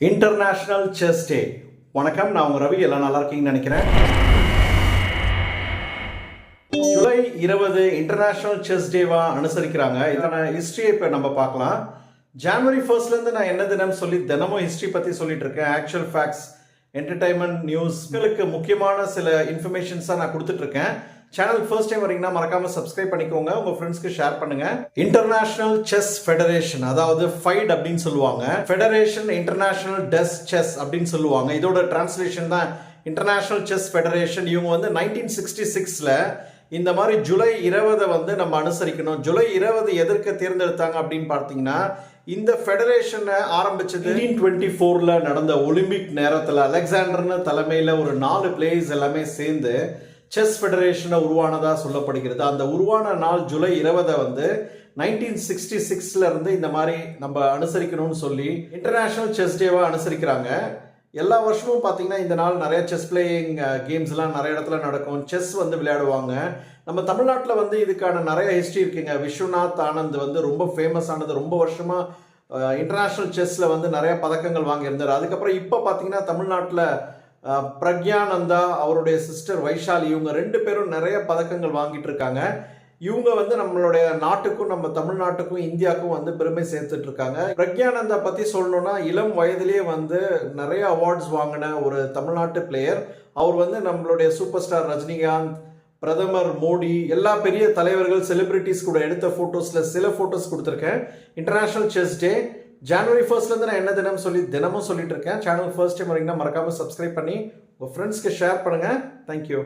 International chess டே வணக்கம் நான் உங்க ரவி. எல்லாம் நல்லா இருக்கீங்கன்னு நினைக்கிறேன். ஜூலை இருபது இன்டர்நேஷனல் செஸ் டேவா அனுசரிக்கிறாங்க. இதான ஹிஸ்ட்ரியை இப்போ நம்ம பார்க்கலாம். ஜனவரி ஃபர்ஸ்ட்லேருந்து நான் என்ன தினம் சொல்லி தினமும் ஹிஸ்டரி பற்றி சொல்லிட்டு இருக்கேன். ஆக்சுவல் ஃபேக்ட்ஸ் என்டர்டைன்மெண்ட் நியூஸ்களுக்கு முக்கியமான சில இன்ஃபர்மேஷன்ஸாக நான் கொடுத்துட்டு சேனலுக்கு சேனல் ஃபர்ஸ்ட் டைம் வரீங்கன்னா மறக்காம சப்ஸ்கிரைப் பண்ணிக்கோங்க. உங்க ஃப்ரெண்ட்ஸ்க்கு ஷேர் பண்ணுங்க. இன்டர்நேஷனல் செஸ் ஃபெடரேஷன் அதாவது ஃபைட் அப்படின்னு சொல்லுவாங்க. ஃபெடரேஷன் இன்டர்நேஷனல் டெஸ் செஸ் அப்படின்னு சொல்லுவாங்க. இதோட டிரான்ஸ்லேஷன் தான் இன்டர்நேஷனல் செஸ் ஃபெடரேஷன் இவங்க வந்து நைன்டீன் சிக்ஸ்டி சிக்ஸில் இந்த மாதிரி ஜூலை இருபதை வந்து நம்ம அனுசரிக்கணும். ஜூலை இருபது எதற்கு தேர்ந்தெடுத்தாங்க அப்படின்னு பார்த்தீங்கன்னா இந்த ஃபெடரேஷனை ஆரம்பிச்சது நைன்டீன் டுவெண்ட்டி ஃபோரில் நடந்த ஒலிம்பிக் நேரத்தில். அலெக்சாண்டர்னு தலைமையில் ஒரு நாலு பிளேயர்ஸ் எல்லாமே சேர்ந்து செஸ் ஃபெடரேஷனை உருவானதாக சொல்லப்படுகிறது. அந்த உருவான நாள் ஜூலை இருபதை வந்து நைன்டீன் சிக்ஸ்டி சிக்ஸ்லேருந்து இந்த மாதிரி நம்ம அனுசரிக்கணும்னு சொல்லி இன்டர்நேஷ்னல் செஸ் டேவாக அனுசரிக்கிறாங்க. எல்லா வருஷமும் பார்த்தீங்கன்னா இந்த நாள் நிறைய செஸ் பிளேயிங் கேம்ஸ்லாம் நிறைய இடத்துல நடக்கும். செஸ் வந்து விளையாடுவாங்க. நம்ம தமிழ்நாட்டில் வந்து இதுக்கான நிறைய ஹிஸ்ட்ரி இருக்குங்க. விஸ்வநாத் ஆனந்த் வந்து ரொம்ப ஃபேமஸ் ஆனது. ரொம்ப வருஷமாக இன்டர்நேஷ்னல் செஸ்ஸில் வந்து நிறைய பதக்கங்கள் வாங்கியிருந்தார். அதுக்கப்புறம் இப்போ பார்த்தீங்கன்னா தமிழ்நாட்டில் பிரக்யானந்தா அவருடைய சிஸ்டர் வைஷாலி இவங்க ரெண்டு பேரும் நிறைய பதக்கங்கள் வாங்கிட்டு இருக்காங்க. இவங்க வந்து நம்மளுடைய நாட்டுக்கும் நம்ம தமிழ்நாட்டுக்கும் இந்தியாவுக்கும் வந்து பெருமை சேர்த்துட்டு இருக்காங்க. பிரக்யானந்தா பத்தி சொல்லணும்னா இளம் வயதிலேயே வந்து நிறைய அவார்ட்ஸ் வாங்கின ஒரு தமிழ்நாட்டு பிளேயர் அவர் வந்து நம்மளுடைய சூப்பர் ஸ்டார் ரஜினிகாந்த் பிரதமர் மோடி எல்லா பெரிய தலைவர்கள் செலிபிரிட்டிஸ் கூட எடுத்த ஃபோட்டோஸில் சில ஃபோட்டோஸ் கொடுத்துருக்கேன். இன்டர்நேஷனல் செஸ் டே ஜனவரி ஃபர்ஸ்ட்லேருந்து நான் என்ன தினம் சொல்லி தினமும் சொல்லிட்டு இருக்கேன். சேனல் ஃபர்ஸ்ட் டைம் வரீங்கன்னா மறக்காமல் சப்ஸ்கிரைப் பண்ணி உங்கள் ஃப்ரெண்ட்ஸ்க்கு ஷேர் பண்ணுங்கள் தேங்க்யூ